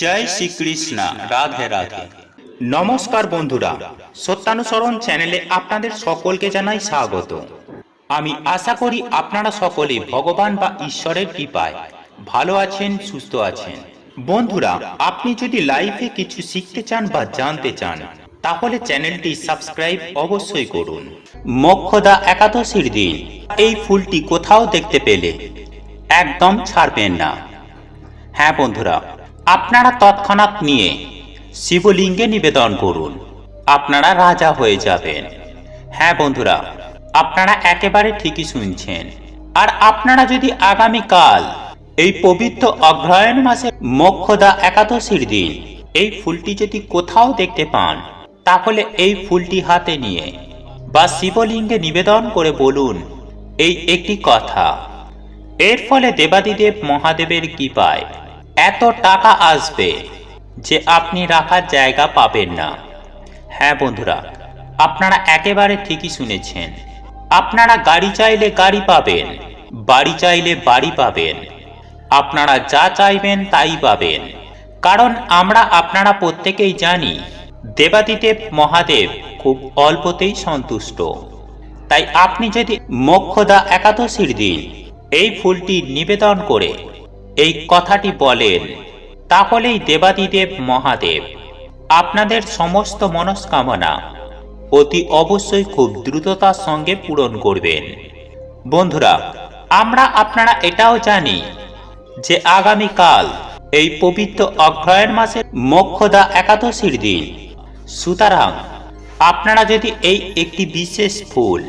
জয় শ্রীকৃষ্ণ, রাধে রাধে। নমস্কার বন্ধুরা, সত্যানুসরণ চ্যানেলে আপনাদের সকলকে জানাই স্বাগত। আমি আশা করি আপনারা সকলে ভগবান বা ঈশ্বরের কৃপায় ভালো আছেন, সুস্থ আছেন। বন্ধুরা, আপনি যদি লাইফে কিছু শিখতে চান বা জানতে চান, তাহলে চ্যানেলটি সাবস্ক্রাইব অবশ্যই করুন। মক্ষদা একাদশীর দিন, এই ফুলটি কোথাও দেখতে পেলে, একদম ছাড়বেন না। হ্যাঁ বন্ধুরা আপনারা তৎক্ষণাৎ নিয়ে শিবলিঙ্গে নিবেদন করুন। আপনারা রাজা হয়ে যাবেন। হ্যাঁ বন্ধুরা, আপনারা একেবারে ঠিকই শুনছেন। আর আপনারা যদি আগামী কাল এই পবিত্র অগ্রহায়ণ মাসে মোক্ষদা একাদশীর দিন এই ফুলটি যদি কোথাও দেখতে পান, তাহলে এই ফুলটি হাতে নিয়ে বা শিবলিঙ্গে নিবেদন করে বলুন এই একটি কথা। এর ফলে দেবাদিদেব মহাদেবের কৃপায় এত টাকা আসবে যে আপনি রাখার জায়গা পাবেন না। হ্যাঁ বন্ধুরা, আপনারা একেবারে ঠিকই শুনেছেন। আপনারা গাড়ি চাইলে গাড়ি পাবেন, বাড়ি চাইলে বাড়ি পাবেন। আপনারা যা চাইবেন তাই পাবেন। কারণ আমরা আপনারা প্রত্যেকেই জানি, দেবাদিদেব মহাদেব খুব অল্পতেই সন্তুষ্ট। তাই আপনি যদি মোক্ষদা একাদশীর দিন এই ফুলটি নিবেদন করে এই কথাটি বলেন, তাহলেই দেবাদিদেব মহাদেব, আপনাদের সমস্ত মনস্কামনা অতি অবশ্যই খুব দ্রুততার সঙ্গে পূরণ করবেন। বন্ধুরা, আমরা আপনারা এটাও জানি যে আগামীকাল এই পবিত্র অগ্রহায়ণ মাসের মোক্ষদা একাদশীর দিন। সুতরাং আপনারা যদি এই একটি বিশেষ ফুল,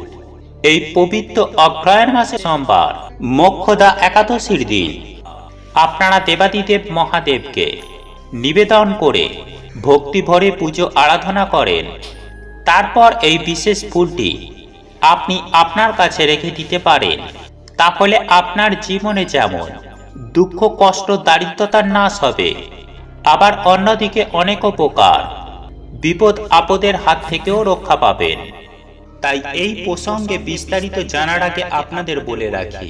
এই পবিত্র অগ্রহায়ণ মাসে সোমবার, মোক্ষদা একাদশীর দিন আপনারা দেবাদিদেব মহাদেবকে নিবেদন করে ভক্তি ভরে পুজো আরাধনা করেন। তারপর এই বিশেষ ফুলটি আপনি আপনার কাছে রেখে দিতে পারেন। তাহলে আপনার জীবনে যেমন দুঃখ, কষ্ট, দারিদ্রতার নাশ হবে, আবার অন্যদিকে অনেক উপকার, বিপদ, আপদের হাত থেকেও রক্ষা পাবেন। তাই এই প্রসঙ্গে বিস্তারিত জানার আগে আপনাদের বলে রাখি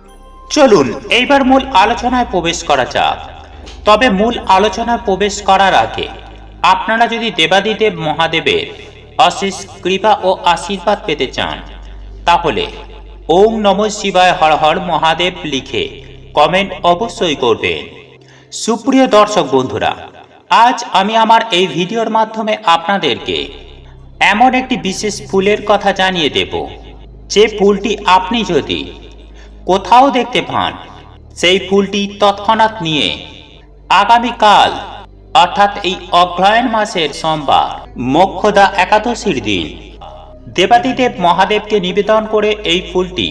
চলুন। এইবার মূল আলোচনায় প্রবেশ করা যাক। তবে মূল আলোচনায় প্রবেশ করার আগে, আপনারা যদি দেবাদিদেব মহাদেবের অশেষ কৃপা ও আশীর্বাদ পেতে চান, তাহলে ওম নম শিবায় হর হর মহাদেব লিখে কমেন্ট অবশ্যই করবেন। সুপ্রিয় দর্শক বন্ধুরা, আজ আমি আমার এই ভিডিওর মাধ্যমে আপনাদেরকে এমন একটি বিশেষ ফুলের কথা জানিয়ে দেব। যে ফুলটি আপনি যদি কোথাও দেখতে পান। সেই ফুলটি তৎক্ষণাৎ নিয়ে আগামীকাল, অর্থাৎ এই অগ্রহায়ণ মাসের সোমবার, মোক্ষদা একাদশীর দিন, দেবাদিদেব মহাদেবকে নিবেদন করে এই ফুলটি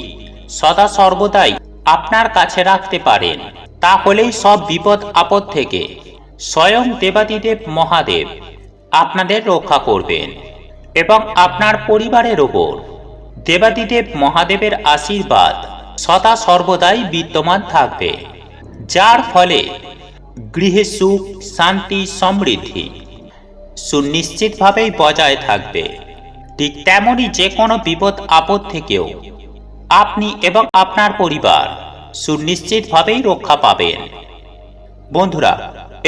সদা সর্বদাই আপনার কাছে রাখতে পারেন। তাহলেই সব বিপদ আপদ থেকে স্বয়ং দেবাদিদেব মহাদেব আপনাদের রক্ষা করবেন এবং আপনার পরিবারের ওপর দেবাদিদেব মহাদেবের আশীর্বাদ সদা সর্বদাই বিদ্যমান থাকবে, যার ফলে গৃহে সুখ শান্তি সমৃদ্ধি সুনিশ্চিতভাবেই বজায় থাকবে। ঠিক তেমনই যে কোনো বিপদ আপদ থেকেও আপনি এবং আপনার পরিবার সুনিশ্চিতভাবেই রক্ষা পাবেন। বন্ধুরা,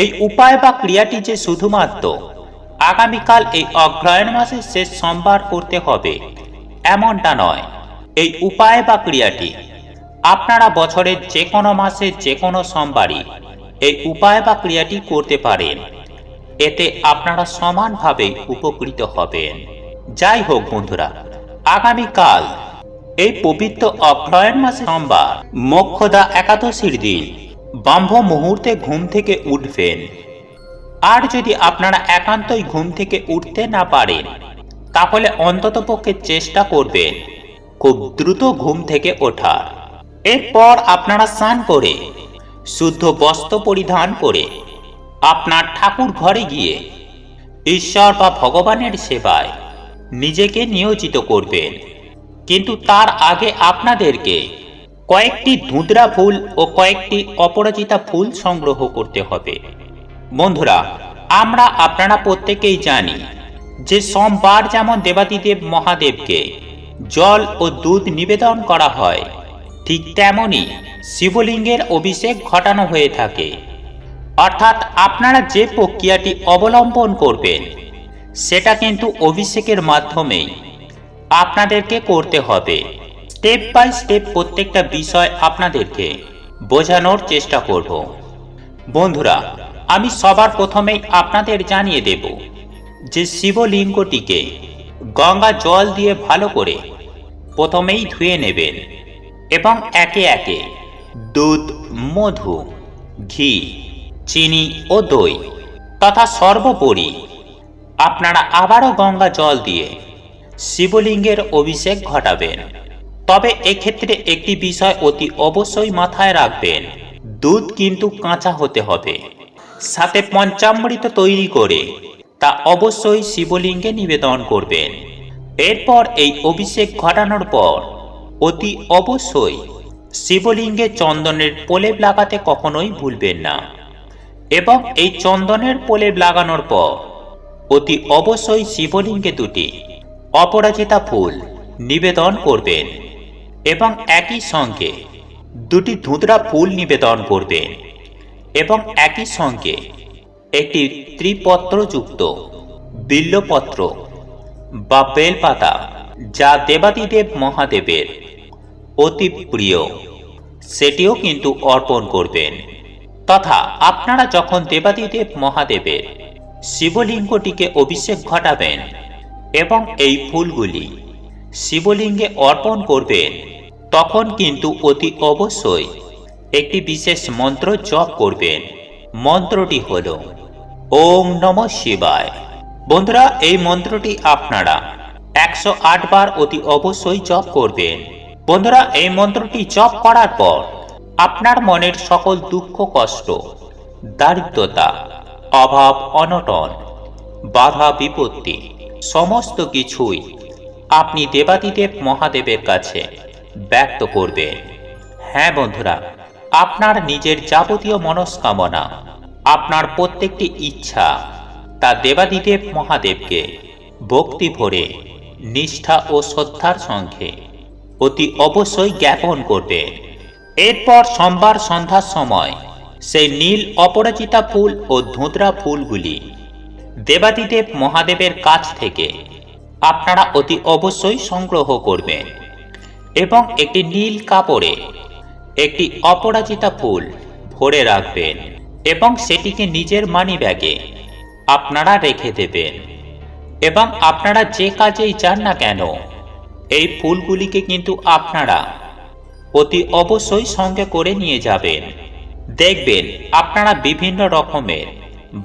এই উপায় বা ক্রিয়াটি যে শুধুমাত্র আগামীকাল এই অগ্রহায়ণ মাসের শেষ সোমবার করতে হবে, এমনটা নয়। এই উপায় বা ক্রিয়াটি আপনারা বছরের যে কোনো মাসে যে কোনো সোমবারই এই উপায় বা ক্রিয়াটি করতে পারেন। এতে আপনারা সমানভাবে উপকৃত হবেন। যাই হোক বন্ধুরা, আগামীকাল এই পবিত্র অগ্রহায়ণ মাসে সোমবার, মোক্ষদা একাদশীর দিন, ব্রহ্ম মুহূর্তে ঘুম থেকে উঠবেন। আর যদি আপনারা একান্তই ঘুম থেকে উঠতে না পারেন, তাহলে অন্ততপক্ষে চেষ্টা করবেন খুব দ্রুত ঘুম থেকে ওঠার। এরপর আপনারা স্নান করে, শুদ্ধ বস্ত্র পরিধান করে আপনার ঠাকুর ঘরে গিয়ে ঈশ্বর বা ভগবানের সেবায় নিজেকে নিয়োজিত করবেন। কিন্তু তার আগে আপনাদেরকে কয়েকটি ধুঁদরা ফুল ও কয়েকটি অপরাজিতা ফুল সংগ্রহ করতে হবে। বন্ধুরা, আমরা আপনারা প্রত্যেকেই জানি যে সোমবার যেমন দেবাদিদেব মহাদেবকে জল ও দুধ নিবেদন করা হয় ঠিক তেমনি শিবলিঙ্গের অভিষেক ঘটানো হয়ে থাকে। অর্থাৎ আপনারা যে প্রক্রিয়াটি অবলম্বন করবেন, সেটা কিন্তু অভিষেকের মাধ্যমেই আপনাদেরকে করতে হবে। স্টেপ বাই স্টেপ প্রত্যেকটা বিষয় আপনাদেরকে বোঝানোর চেষ্টা করব। বন্ধুরা, আমি সবার প্রথমেই আপনাদের জানিয়ে দেব যে শিবলিঙ্গটিকে গঙ্গা জল দিয়ে ভালো করে প্রথমেই ধুয়ে নেবেন। এবং একে একে দুধ, মধু, ঘি, চিনি ও দই তথা সর্বোপরি আপনারা আবারও গঙ্গা জল দিয়ে শিবলিঙ্গের অভিষেক ঘটাবেন। তবে এক্ষেত্রে একটি বিষয় অতি অবশ্যই মাথায় রাখবেন, দুধ কিন্তু কাঁচা হতে হবে। সাথে পঞ্চামৃত তৈরি করে তা অবশ্যই শিবলিঙ্গে নিবেদন করবেন। এরপর এই অভিষেক ঘটানোর পর অতি অবশ্যই শিবলিঙ্গে চন্দনের প্রলেপ লাগাতে কখনোই ভুলবেন না। এবং এই চন্দনের প্রলেপ লাগানোর পর অতি অবশ্যই শিবলিঙ্গে দুটি অপরাজিতা ফুল নিবেদন করবেন এবং একই সঙ্গে দুটি ধুতরা ফুল নিবেদন করবেন এবং একই সঙ্গে একটি ত্রিপত্রযুক্ত বিল্লপত্র বা বেলপাতা যা দেবাদিদেব মহাদেবের অতি প্রিয়। সেটিও কিন্তু অর্পণ করবেন। তথা আপনারা যখন দেবাদিদেব মহাদেবের শিবলিঙ্গটিকে অভিষেক ঘটাবেন এবং এই ফুলগুলি শিবলিঙ্গে অর্পণ করবেন, তখন কিন্তু অতি অবশ্যই একটি বিশেষ মন্ত্র জপ করবেন। মন্ত্রটি হল, ওম নম শিবায়। বন্ধুরা, এই মন্ত্রটি আপনারা একশো আট বার অতি অবশ্যই জপ করবেন। বন্ধুরা, এই মন্ত্রটি জপ করার পর আপনার মনের সকল দুঃখ, কষ্ট, দারিদ্রতা, অভাব, অনটন, বাধা, বিপত্তি, সমস্ত কিছুই আপনি দেবাদিদেব মহাদেবের কাছে ব্যক্ত করবেন। হ্যাঁ বন্ধুরা, আপনার নিজের যাবতীয় মনস্কামনা, আপনার প্রত্যেকটি ইচ্ছা তা দেবাদিদেব মহাদেবকে ভক্তি ভরে, নিষ্ঠা ও শ্রদ্ধার সঙ্গে অতি অবশ্যই জ্ঞাপন করবেন এরপর সোমবার সন্ধ্যার সময়, সেই নীল অপরাজিতা ফুল ও ধুঁতরা ফুলগুলি দেবাদিদেব মহাদেবের কাছ থেকে আপনারা অতি অবশ্যই সংগ্রহ করবেন এবং একটি নীল কাপড়ে একটি অপরাজিতা ফুল ভরে রাখবেন এবং সেটিকে নিজের মানি ব্যাগে আপনারা রেখে দেবেন এবং আপনারা যে কাজেই যান না কেন এই ফুলগুলিকে কিন্তু আপনারা অতি অবশ্যই সঙ্গে করে নিয়ে যাবেন। দেখবেন, আপনারা বিভিন্ন রকমের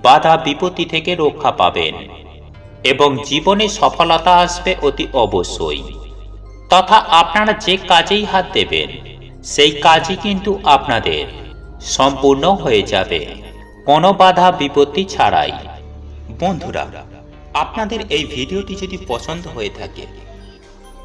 বাধা বিপত্তি থেকে রক্ষা পাবেন এবং জীবনে সফলতা আসবে অতি অবশ্যই। তথা আপনারা যে কাজেই হাত দেবেন, সেই কাজই কিন্তু আপনাদের সম্পূর্ণ হয়ে যাবে। কোনো বাধা বিপত্তি ছাড়াই। বন্ধুরা, আপনাদের এই ভিডিওটি যদি পছন্দ হয়ে থাকে